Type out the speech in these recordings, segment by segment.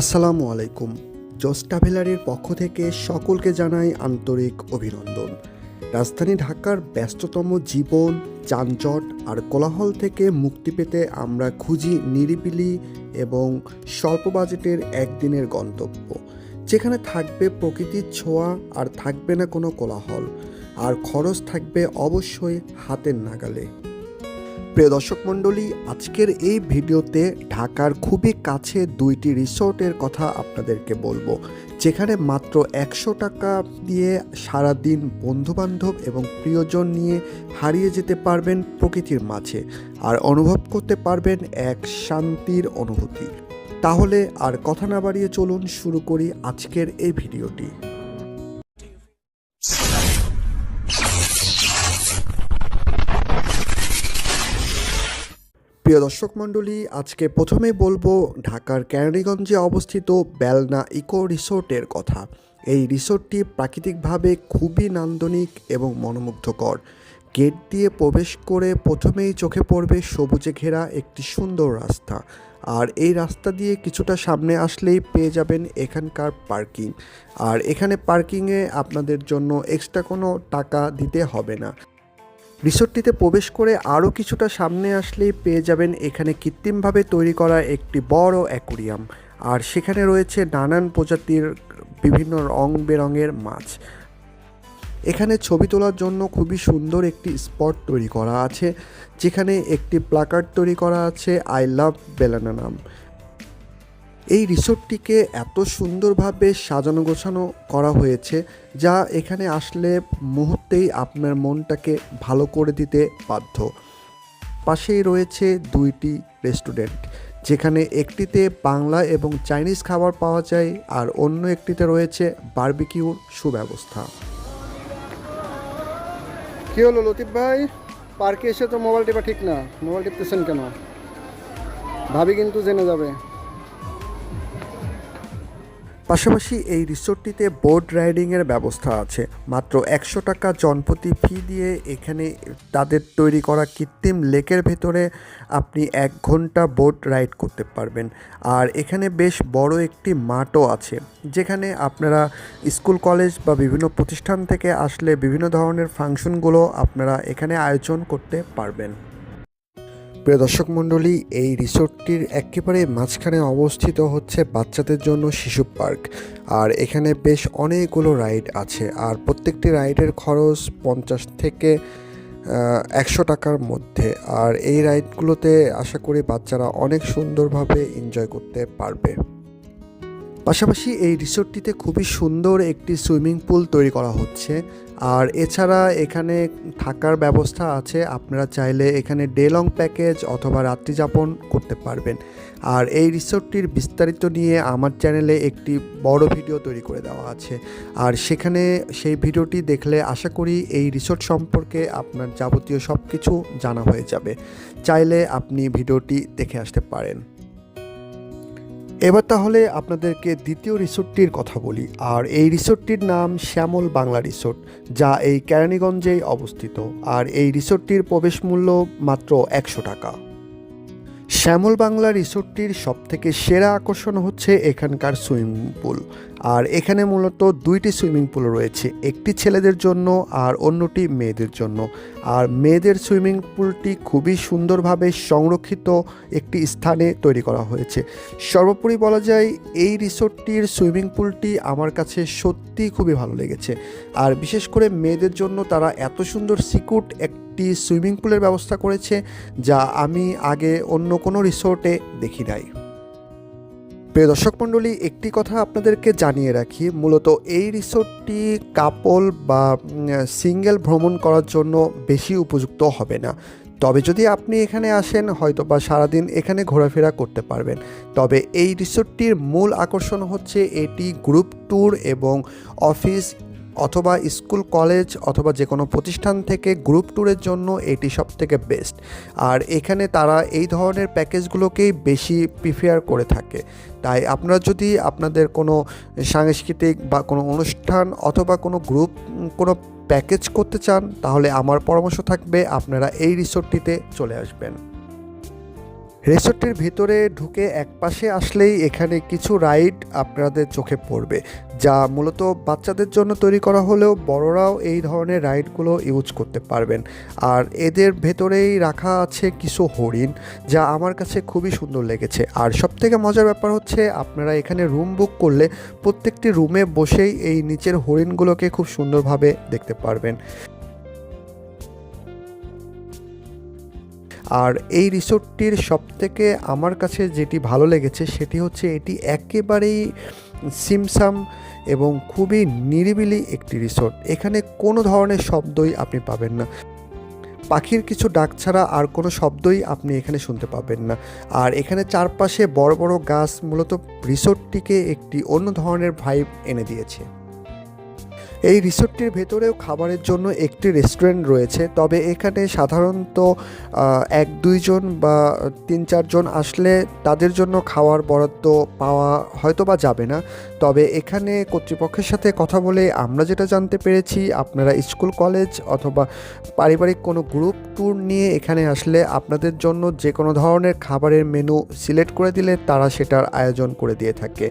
আসসালামু আলাইকুম। জোস ট্রাভেলারের পক্ষ থেকে সকলকে জানাই আন্তরিক অভিনন্দন। রাজধানী ঢাকার ব্যস্ততম জীবন, যানজট আর কোলাহল থেকে মুক্তি পেতে আমরা খুঁজি নিরিবিলি এবং স্বল্প বাজেটের একদিনের গন্তব্য, যেখানে থাকবে প্রকৃতির ছোঁয়া আর থাকবে না কোনো কোলাহল, আর খরচ থাকবে অবশ্যই হাতের নাগালে। প্রিয় দর্শক মণ্ডলী, আজকের এই ভিডিওতে ঢাকার খুবই কাছে দুইটি রিসোর্টের কথা আপনাদেরকে বলব, যেখানে মাত্র একশো টাকা দিয়ে সারাদিন বন্ধুবান্ধব এবং প্রিয়জন নিয়ে হারিয়ে যেতে পারবেন প্রকৃতির মাঝে আর অনুভব করতে পারবেন এক শান্তির অনুভূতি। তাহলে আর কথা না বাড়িয়ে চলুন শুরু করি আজকের এই ভিডিওটি। প্রিয় দর্শক মণ্ডলী, আজকে প্রথমে বলব ঢাকার ক্যানাডিগঞ্জে অবস্থিত বেলনা ইকো রিসোর্টের কথা। এই রিসোর্টটি প্রাকৃতিকভাবে খুবই নান্দনিক এবং মনোমুগ্ধকর। গেট দিয়ে প্রবেশ করে প্রথমেই চোখে পড়বে সবুজে ঘেরা একটি সুন্দর রাস্তা। আর এই রাস্তা দিয়ে কিছুটা সামনে আসলেই পেয়ে যাবেন এখানকার পার্কিং। আর এখানে পার্কিংয়ে আপনাদের জন্য এক্সট্রা কোনো টাকা দিতে হবে না। রিসোর্টটিতে প্রবেশ করে আরও কিছুটা সামনে আসলেই পেয়ে যাবেন এখানে কৃত্রিমভাবে তৈরি করা একটি বড় অ্যাকুরিয়াম। আর সেখানে রয়েছে নানান প্রজাতির বিভিন্ন রং বেরঙের মাছ। এখানে ছবি তোলার জন্য খুবই সুন্দর একটি স্পট তৈরি করা আছে, যেখানে একটি প্লাকার্ড তৈরি করা আছে, আই লাভ বেলানা নাম। এই রিসোর্টটিকে এত সুন্দরভাবে সাজানো গোছানো করা হয়েছে যা এখানে আসলে মুহূর্তেই আপনার মনটাকে ভালো করে দিতে বাধ্য। পাশেই রয়েছে দুইটি রেস্টুরেন্ট, যেখানে একটিতে বাংলা এবং চাইনিজ খাবার পাওয়া যায় আর অন্য একটিতে রয়েছে বারবিকিউর সুব্যবস্থা। কি হলো লতিফ ভাই? পার্কে এসে তো মোবাইল টিপা ঠিক না। মোবাইল টিপতেছেন কেন? ভাবি কিন্তু জেনে যাবে। পাশাপাশি এই রিসোর্টটিতে বোট রাইডিংয়ের ব্যবস্থা আছে। মাত্র একশো টাকা জনপ্রতি ফি দিয়ে এখানে তাদের তৈরি করা কৃত্রিম লেকের ভেতরে আপনি এক ঘণ্টা বোট রাইড করতে পারবেন। আর এখানে বেশ বড় একটি মাঠও আছে, যেখানে আপনারা স্কুল, কলেজ বা বিভিন্ন প্রতিষ্ঠান থেকে আসলে বিভিন্ন ধরনের ফাংশনগুলো আপনারা এখানে আয়োজন করতে পারবেন। প্রিয় দর্শক মণ্ডলী, এই রিসোর্টটির একেবারে মাঝখানে অবস্থিত হচ্ছে বাচ্চাদের জন্য শিশু পার্ক। আর এখানে বেশ অনেকগুলো রাইড আছে। আর প্রত্যেকটি রাইডের খরচ পঞ্চাশ থেকে একশো টাকার মধ্যে। আর এই রাইডগুলোতে আশা করি বাচ্চারা অনেক সুন্দরভাবে এনজয় করতে পারবে। পাশাপাশি এই রিসোর্টটিতে খুবই সুন্দর একটি সুইমিং পুল তৈরি করা হচ্ছে। আর এছাড়া এখানে থাকার ব্যবস্থা আছে, আপনারা চাইলে এখানে ডে লং প্যাকেজ অথবা রাত্রিযাপন করতে পারবেন। আর এই রিসোর্টটির বিস্তারিত নিয়ে আমার চ্যানেলে একটি বড় ভিডিও তৈরি করে দেওয়া আছে। আর সেখানে সেই ভিডিওটি দেখলে আশা করি এই রিসোর্ট সম্পর্কে আপনার যাবতীয় সব কিছু জানা হয়ে যাবে। চাইলে আপনি ভিডিওটি দেখে আসতে পারেন। এবার তাহলে আপনাদেরকে দ্বিতীয় রিসোর্টটির কথা বলি। আর এই রিসোর্টটির নাম শ্যামল বাংলা রিসোর্ট, যা এই কেরানীগঞ্জেই অবস্থিত। আর এই রিসোর্টটির প্রবেশ মূল্য মাত্র একশো টাকা। শ্যামল বাংলা রিসোর্টটির সবথেকে সেরা আকর্ষণ হচ্ছে এখানকার সুইমিং পুল। আর এখানে মূলত দুইটি সুইমিং পুল রয়েছে, একটি ছেলেদের জন্য আর অন্যটি মেয়েদের জন্য। আর মেয়েদের সুইমিং পুলটি খুবই সুন্দরভাবে সংরক্ষিত একটি স্থানে তৈরি করা হয়েছে। সর্বোপরি বলা যায়, এই রিসোর্টটির সুইমিং পুলটি আমার কাছে সত্যিই খুবই ভালো লেগেছে। আর বিশেষ করে মেয়েদের জন্য তারা এত সুন্দর সিকুট একটি সুইমিং পুলের ব্যবস্থা করেছে, যা আমি আগে অন্য কোনো রিসোর্টে দেখি নাই। প্রিয় দর্শক মণ্ডলী, একটি কথা আপনাদেরকে জানিয়ে রাখি, মূলত এই রিসোর্টটি কাপল বা সিঙ্গেল ভ্রমণ করার জন্য বেশি উপযুক্ত হবে না। তবে যদি আপনি এখানে আসেন হয়তো বা সারাদিন এখানে ঘোরাফেরা করতে পারবেন। তবে এই রিসোর্টটির মূল আকর্ষণ হচ্ছে এটি গ্রুপ ট্যুর এবং অফিস অথবা স্কুল, কলেজ অথবা যে কোনো প্রতিষ্ঠান থেকে গ্রুপ ট্যুরের জন্য এটি সব থেকে বেস্ট। আর এখানে তারা এই ধরনের প্যাকেজগুলোকেই বেশি প্রিফেয়ার করে থাকে। তাই আপনারা যদি আপনাদের কোনো সাংস্কৃতিক বা কোনো অনুষ্ঠান অথবা কোনো গ্রুপ, কোনো প্যাকেজ করতে চান, তাহলে আমার পরামর্শ থাকবে আপনারা এই রিসোর্টটিতে চলে আসবেন। রিসোর্টের ভিতরে ঢুকে একপাশে আসলেই এখানে কিছু রাইড আপনাদের চোখে পড়বে, যা মূলত বাচ্চাদের জন্য তৈরি করা হলেও বড়রাও এই ধরনের রাইডগুলো ইউজ করতে পারবেন। আর এদের ভেতরেই রাখা আছে কিছু হরিণ, যা আমার কাছে খুবই সুন্দর লেগেছে। আর সবথেকে মজার ব্যাপার হচ্ছে, আপনারা এখানে রুম বুক করলে প্রত্যেকটি রুমে বসেই এই নিচের হরিণগুলোকে খুব সুন্দরভাবে দেখতে পারবেন। আর এই রিসোর্টটির সবথেকে আমার কাছে যেটি ভালো লেগেছে সেটি হচ্ছে এটি একেবারেই সিমসাম এবং খুবই নিরিবিলি একটি রিসোর্ট। এখানে কোনো ধরনের শব্দই আপনি পাবেন না। পাখির কিছু ডাক ছাড়া আর কোনো শব্দই আপনি এখানে শুনতে পাবেন না। আর এখানে চারপাশে বড় বড় গাছ মূলত রিসোর্টটিকে একটি অন্য ধরনের ভাইব এনে দিয়েছে। এই রিসোর্টটির ভেতরেও খাবারের জন্য একটি রেস্টুরেন্ট রয়েছে। তবে এখানে সাধারণত এক দুইজন বা তিন চারজন আসলে তাদের জন্য খাওয়ার বরাদ্দ পাওয়া হয়তো বা যাবে না। তবে এখানে কর্তৃপক্ষের সাথে কথা বলে আমরা যেটা জানতে পেরেছি, আপনারা স্কুল, কলেজ অথবা পারিবারিক কোনো গ্রুপ ট্যুর নিয়ে এখানে আসলে আপনাদের জন্য যে কোনো ধরনের খাবারের মেনু সিলেক্ট করে দিলে তারা সেটার আয়োজন করে দিয়ে থাকে।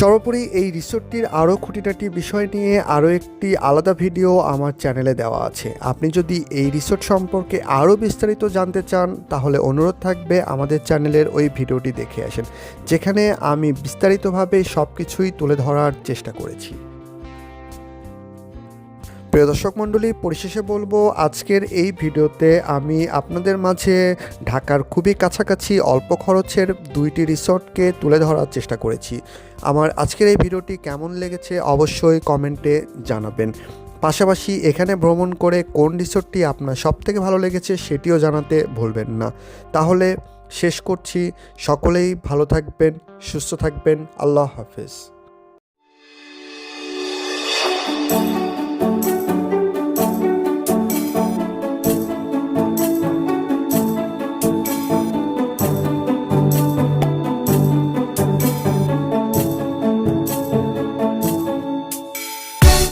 সর্বোপরি এই রিসোর্টটির আরও খুঁটিনাটি বিষয় নিয়ে আরও একটি আলাদা ভিডিও আমার চ্যানেলে দেওয়া আছে। আপনি যদি এই রিসোর্ট সম্পর্কে আরও বিস্তারিত জানতে চান, তাহলে অনুরোধ থাকবে আমাদের চ্যানেলের ওই ভিডিওটি দেখে আসেন, যেখানে আমি বিস্তারিতভাবে সব কিছুই তুলে ধরার চেষ্টা করেছি। প্রিয় দর্শক মণ্ডলী, পরিশেষে বলব, আজকের এই ভিডিওতে আমি আপনাদের মাঝে ঢাকার খুবই কাছাকাছি অল্প খরচের দুইটি রিসর্টকে তুলে ধরার চেষ্টা করেছি। আমার আজকের এই ভিডিওটি কেমন লেগেছে অবশ্যই কমেন্টে জানাবেন। পাশাপাশি এখানে ভ্রমণ করে কোন রিসোর্টটি আপনার সবথেকে ভালো লেগেছে সেটিও জানাতে ভুলবেন না। তাহলে শেষ করছি। সকলেই ভালো থাকবেন, সুস্থ থাকবেন। আল্লাহ হাফেজ।